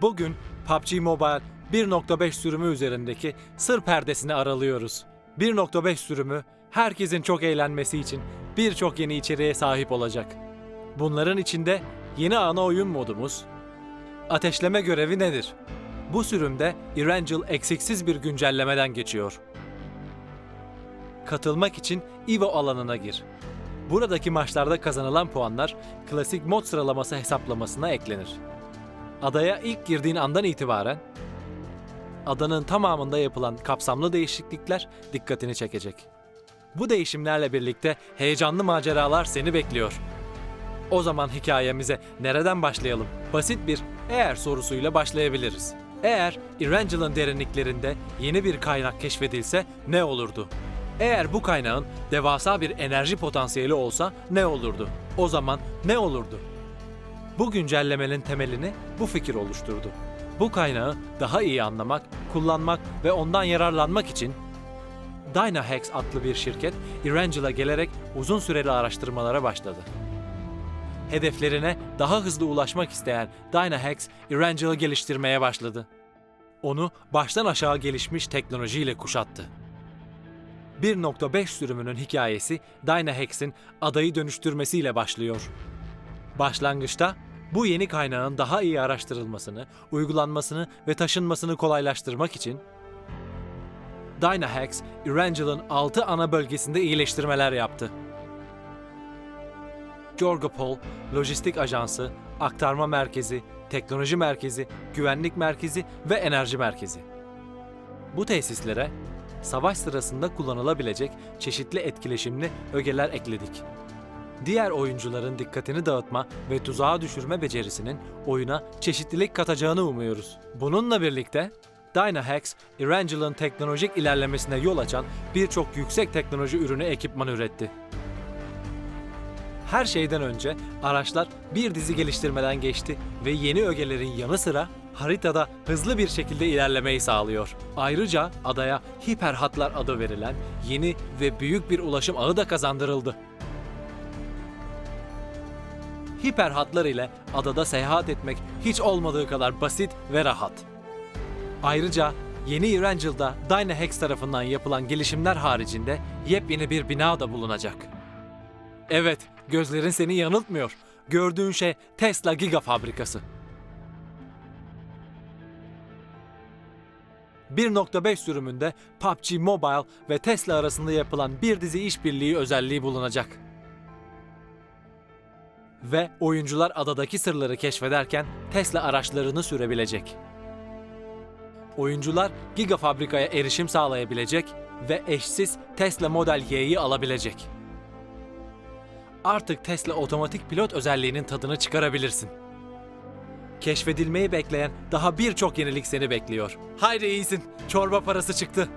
Bugün PUBG Mobile 1.5 sürümü üzerindeki sır perdesini aralıyoruz. 1.5 sürümü herkesin çok eğlenmesi için birçok yeni içeriğe sahip olacak. Bunların içinde yeni ana oyun modumuz, ateşleme görevi nedir? Bu sürümde Erangel eksiksiz bir güncellemeden geçiyor. Katılmak için EVO alanına gir. Buradaki maçlarda kazanılan puanlar klasik mod sıralaması hesaplamasına eklenir. Adaya ilk girdiğin andan itibaren adanın tamamında yapılan kapsamlı değişiklikler dikkatini çekecek. Bu değişimlerle birlikte heyecanlı maceralar seni bekliyor. O zaman hikayemize nereden başlayalım? Basit bir eğer sorusuyla başlayabiliriz. Eğer Erangel'ın derinliklerinde yeni bir kaynak keşfedilse ne olurdu? Eğer bu kaynağın devasa bir enerji potansiyeli olsa ne olurdu? O zaman ne olurdu? Bu güncellemenin temelini bu fikir oluşturdu. Bu kaynağı daha iyi anlamak, kullanmak ve ondan yararlanmak için Dynahex adlı bir şirket Erangel'a gelerek uzun süreli araştırmalara başladı. Hedeflerine daha hızlı ulaşmak isteyen Dynahex, Erangel'ı geliştirmeye başladı. Onu baştan aşağı gelişmiş teknolojiyle kuşattı. 1.5 sürümünün hikayesi Dynahex'in adayı dönüştürmesiyle başlıyor. Başlangıçta bu yeni kaynağın daha iyi araştırılmasını, uygulanmasını ve taşınmasını kolaylaştırmak için Dynahex, Erangel'ın 6 ana bölgesinde iyileştirmeler yaptı. Georgopol, lojistik ajansı, aktarma merkezi, teknoloji merkezi, güvenlik merkezi ve enerji merkezi. Bu tesislere savaş sırasında kullanılabilecek çeşitli etkileşimli ögeler ekledik. Diğer oyuncuların dikkatini dağıtma ve tuzağa düşürme becerisinin oyuna çeşitlilik katacağını umuyoruz. Bununla birlikte Dynahex, Erangel'ın teknolojik ilerlemesine yol açan birçok yüksek teknoloji ürünü ekipman üretti. Her şeyden önce araçlar bir dizi geliştirmeden geçti ve yeni ögelerin yanı sıra haritada hızlı bir şekilde ilerlemeyi sağlıyor. Ayrıca adaya hiper hatlar adı verilen yeni ve büyük bir ulaşım ağı da kazandırıldı. Hiper hatlar ile adada seyahat etmek hiç olmadığı kadar basit ve rahat. Ayrıca yeni Erangel'da Dynahex tarafından yapılan gelişimler haricinde yepyeni bir bina da bulunacak. Evet, gözlerin seni yanıltmıyor. Gördüğün şey Tesla Giga Fabrikası. 1.5 sürümünde PUBG Mobile ve Tesla arasında yapılan bir dizi işbirliği özelliği bulunacak. Ve oyuncular adadaki sırları keşfederken Tesla araçlarını sürebilecek. Oyuncular Giga Fabrika'ya erişim sağlayabilecek ve eşsiz Tesla Model Y'yi alabilecek. Artık Tesla otomatik pilot özelliğinin tadını çıkarabilirsin. Keşfedilmeyi bekleyen daha birçok yenilik seni bekliyor. Haydi iyisin, çorba parası çıktı.